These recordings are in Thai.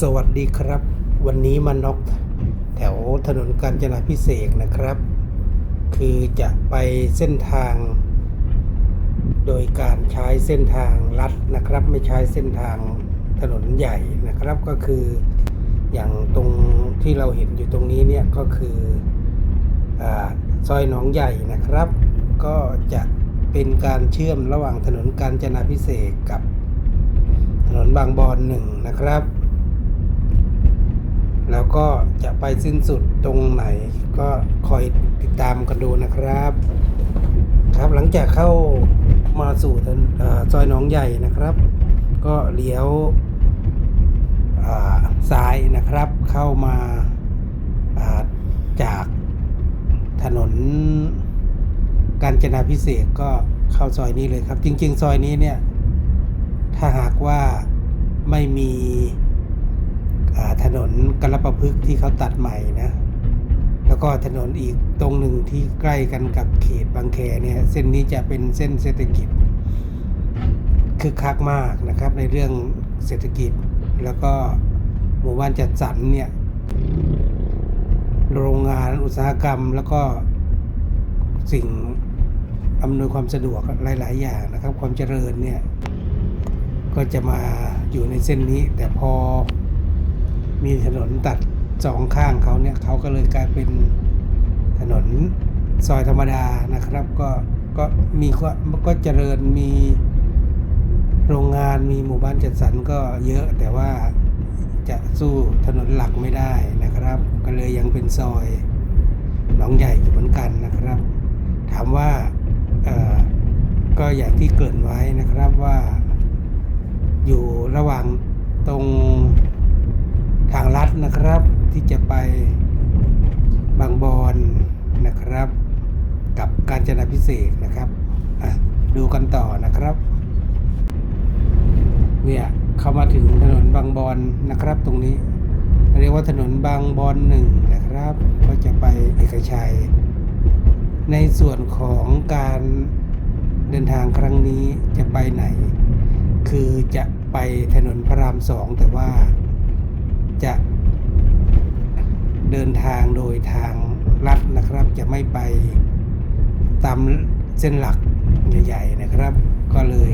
สวัสดีครับ วันนี้มานอกแถวถนนกาญจนาพิเศษนะครับ คือจะไปเส้นทาง โดยการใช้เส้นทางลัดนะครับ ไม่ใช้เส้นทางถนนใหญ่นะครับก็คืออย่างตรงที่เราเห็นอยู่ตรงนี้เนี่ยก็คืออซอยหนองใหญ่นะครับ ก็จะเป็นการเชื่อมระหว่างถนนกาญจนาพิเศษกับถนนบางบอนหนึ่งนะครับ แล้วก็จะไปสิ้นสุดตรงไหน ก็คอยติดตามกันดูนะครับ ครับหลังจากเข้ามาสู่ถนนเอ่อซอยหนองใหญ่นะครับ ก็เลี้ยวอ่าซ้ายนะครับ เข้ามาาจากถนนกาญจนาพิเศษก็เข้าซอยนี้เลยครับ จริง ๆ ซอยนี้เนี่ย ถ้าหากว่าไม่มี ถนนกระประพฤกษ์ที่เขาตัดใหม่นะ แล้วก็ถนนอีกตรงหนึ่งที่ใกล้กันกับเขตบางแคเนี่ยเส้นนี้จะเป็นเส้นเศรษฐกิจคึกคักมากนะครับในเรื่องเศรษฐกิจ แล้วก็หมู่บ้านจัดสรรเนี่ยโรงงานอุตสาหกรรมแล้วก็สิ่งอำนวยความสะดวกหลาย ๆ อย่างนะครับ ความเจริญเนี่ย ก็จะมาอยู่ในเส้นนี้ แต่พอ มีถนนตัดสองข้างเขาเนี่ยเขาก็เลยกลายเป็นถนนซอยธรรมดานะครับ ก็ก็มีก็ก็เจริญมีโรงงานมีหมู่บ้านจัดสรรก็เยอะแต่ว่าจะสู้ถนนหลักไม่ได้นะครับ ก็เลยยังเป็นซอยหนองใหญ่อยู่เหมือนกันนะครับ ถามว่าก็อย่างที่เกริ่นไว้นะครับว่า อยู่ระหว่างตรง นะครับที่จะไปบางบอนนะครับ กับการจนาพิเศษนะครับดูกันต่อนะครับเนี่ยเข้ามาถึงถนนบางบอนนะครับ ตรงนี้เรียกว่าถนนบางบอนหนึ่งนะครับ ก็จะไปเอกชัย ในส่วนของการเดินทางครั้งนี้จะไปไหน คือจะไปถนนพระรามสองแต่ว่าจะ เดินทางโดยทางลัดนะครับ จะไม่ไปตามเส้นหลักใหญ่ๆนะครับ ก็เลย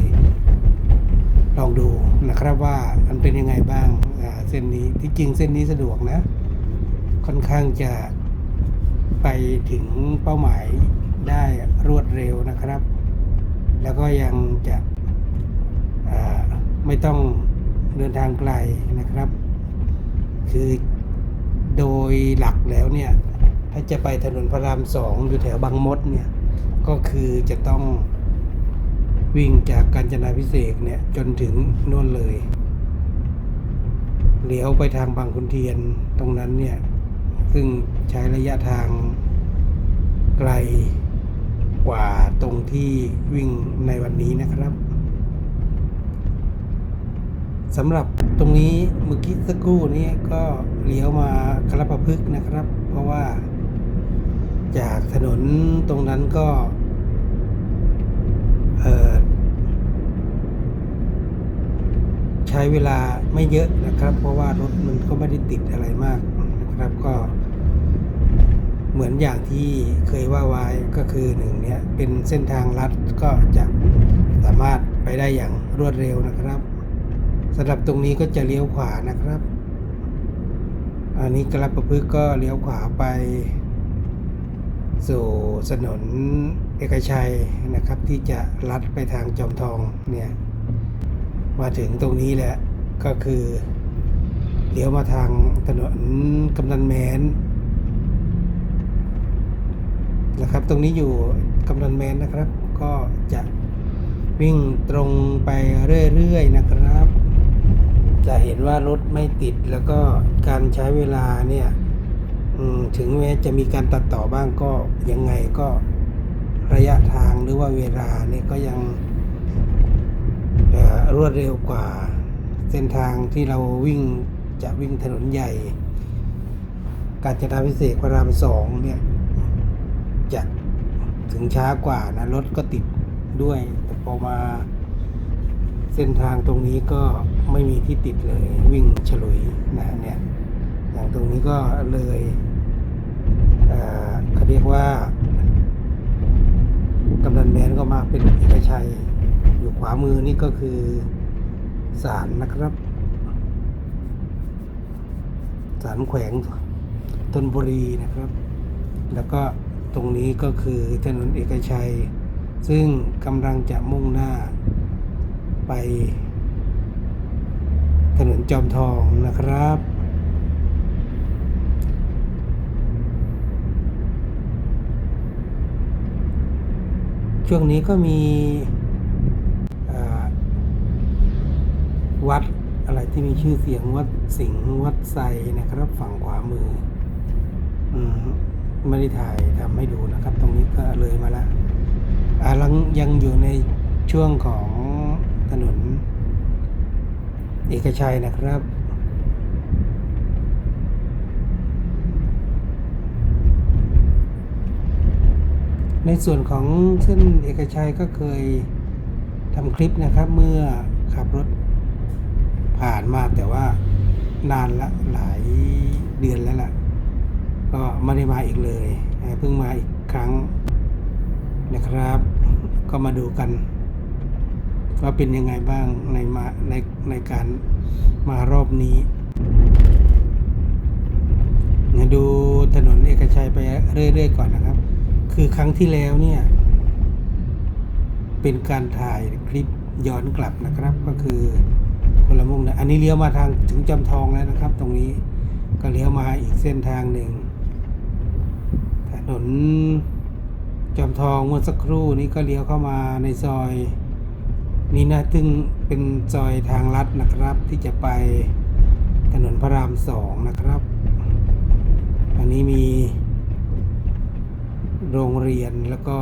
ลองดูนะครับว่ามันเป็นยังไงบ้างเส้นนี้ที่จริงเส้นนี้สะดวกนะ ค่อนข้างจะไปถึงเป้าหมายได้รวดเร็วนะครับ แล้วก็ยังจะไม่ต้องเดินทางไกลนะครับ คือ โดยหลักแล้วเนี่ยถ้าจะไปถนนพระรามสองอยู่แถวบางมดเนี่ยก็คือจะต้องวิ่งจากกาญจนาพิเศษเนี่ยจนถึงโน่นเลยเลี้ยวไปทางบางขุนเทียนตรงนั้นเนี่ยซึ่งใช้ระยะทางไกลกว่าตรงที่วิ่งในวันนี้นะครับสำหรับตรงนี้เมื่อกี้สักครู่นี้ก็ เลี้ยวมากระประพฤกษ์นะครับ เพราะว่าจากถนนตรงนั้นก็ใช้เวลาไม่เยอะนะครับ เพราะว่ารถมันก็ไม่ได้ติดอะไรมากนะครับก็ เหมือนอย่างที่เคยว่าไว้ก็คือหนึ่งเนี่ยเป็นเส้นทางลัดก็จะสามารถไปได้อย่างรวดเร็วนะครับสำหรับตรงนี้ก็จะเลี้ยวขวานะครับ อันนี้กระประพฤกก็เลี้ยวขวาไป สู่ถนนเอกชัยนะครับ ที่จะลัดไปทางจอมทองเนี่ยมาถึงตรงนี้แหละก็คือเลี้ยวมาทางถนนกำนันแมนนะครับตรงนี้อยู่กำนันแมนนะครับ ก็จะวิ่งตรงไปเรื่อยๆนะครับ จะเห็นว่ารถไม่ติดแล้วก็การใช้เวลาเนี่ยถึงแม้จะมีการตัดต่อบ้างก็ยังไงก็ระยะทางหรือว่าเวลาเนี่ยก็ยังรวดเร็วกว่าเส้นทางที่เราวิ่งจะวิ่งถนนใหญ่ การจนาพิเศษพระรามสองเนี่ย จะถึงช้ากว่านะรถก็ติดด้วยแต่พอมา เส้นทางตรงนี้ก็ไม่มีที่ติดเลยวิ่งฉลุยนะเนี่ยอย่างตรงนี้ก็เลยเขาเรียกว่ากำนันแมนก็มาเป็นเอกชัย อยู่ขวามือนี่ก็คือศาลนะครับศาลแขวงธนบุรีนะครับ แล้วก็ตรงนี้ก็คือถนนเอกชัย ซึ่งกำลังจะมุ่งหน้า ไป ถนนจอมทองนะครับช่วงนี้ก็มีวัดอะไรที่มีชื่อเสียงวัดสิงห์วัดไซนะครับ ฝั่งขวามืออืไม่ได้ถ่ายทำให้ดูนะครับ ตรงนี้ก็เลยมาล้วอ่าลังยังอยู่ในช่วงของ ถนน เอกชัยนะครับ ในส่วนของเส้นเอกชัยก็เคยทำคลิปนะครับ เมื่อขับรถผ่านมาแต่ว่านานละหลายเดือนแล้วล่ะ ก็ไม่ได้มาอีกเลยเพิ่งมาอีกครั้งนะครับ ก็มาดูกัน ว่าเป็นยังไงบ้างในมาในในการมารอบนี้มาดูถนนเอกชัยไปเรื่อย ๆ ก่อนนะครับ คือครั้งที่แล้วเนี่ย เป็นการถ่ายคลิปย้อนกลับนะครับ ก็คือคนละมุ่งนะอันนี้เลี้ยวมาทางถึงจำทองแล้วนะครับ ตรงนี้ก็เลี้ยวมาอีกเส้นทางหนึ่งถนนจำทองเมื่อสักครู่นี้ก็เลี้ยวเข้ามาในซอย นี่นะซึ่งเป็นซอยทางลัดนะครับ ที่จะไปถนนพระรามสองนะครับอันนี้มี โรงเรียนแล้วก็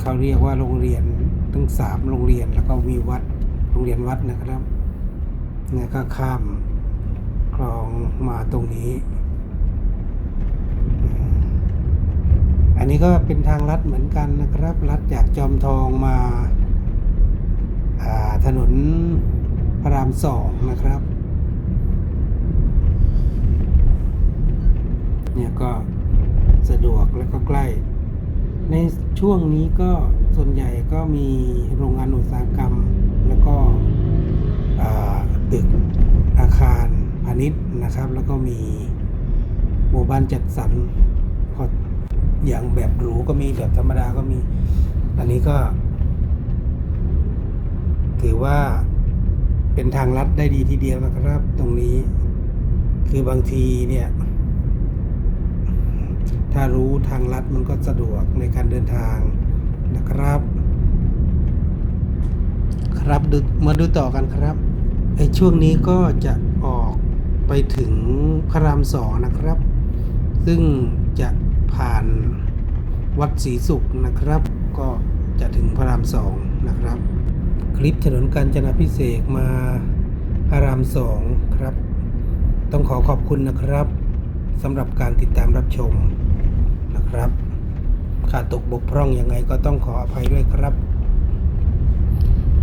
เขาเรียกว่าโรงเรียนทั้งสามโรงเรียนแล้วก็มีวัดโรงเรียนวัดนะครับเนี่ยก็ข้ามคลองมาตรงนี้ อันนี้ก็เป็นทางลัดเหมือนกันนะครับลัดจากจอมทองมาาถนนพระรามสองนะครับ เนี่ยก็สะดวกและก็ใกล้ ในช่วงนี้ก็ส่วนใหญ่ก็มีโรงงานอุตสาหกรรม แล้วก็ตึกอาคารพาณิชย์นะครับ แล้วก็มีหมู่บ้านจัดสรรก็ อย่างแบบหรูก็มีแบบธรรมดาก็มี อันนี้ก็ ถือว่าเป็นทางลัดได้ดีทีเดียวนะครับ ตรงนี้ คือบางทีเนี่ย ถ้ารู้ทางลัดมันก็สะดวกในการเดินทางนะครับ ครับดูมาดูต่อกันครับไอช่วงนี้ก็จะออกไปถึงพระรามสองนะครับ ซึ่งจะ ผ่านวัดศรีสุขนะครับ ก็จะถึงพระรามสองนะครับ คลิปถนนกาญจนาพิเศษมาพระรามสองครับ ต้องขอขอบคุณนะครับสำหรับการติดตามรับชมนะครับขาดตกบกพร่องยังไงก็ต้องขออภัยด้วยครับ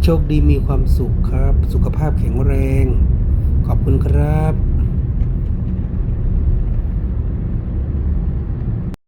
โชคดีมีความสุขครับ สุขภาพแข็งแรง ขอบคุณครับ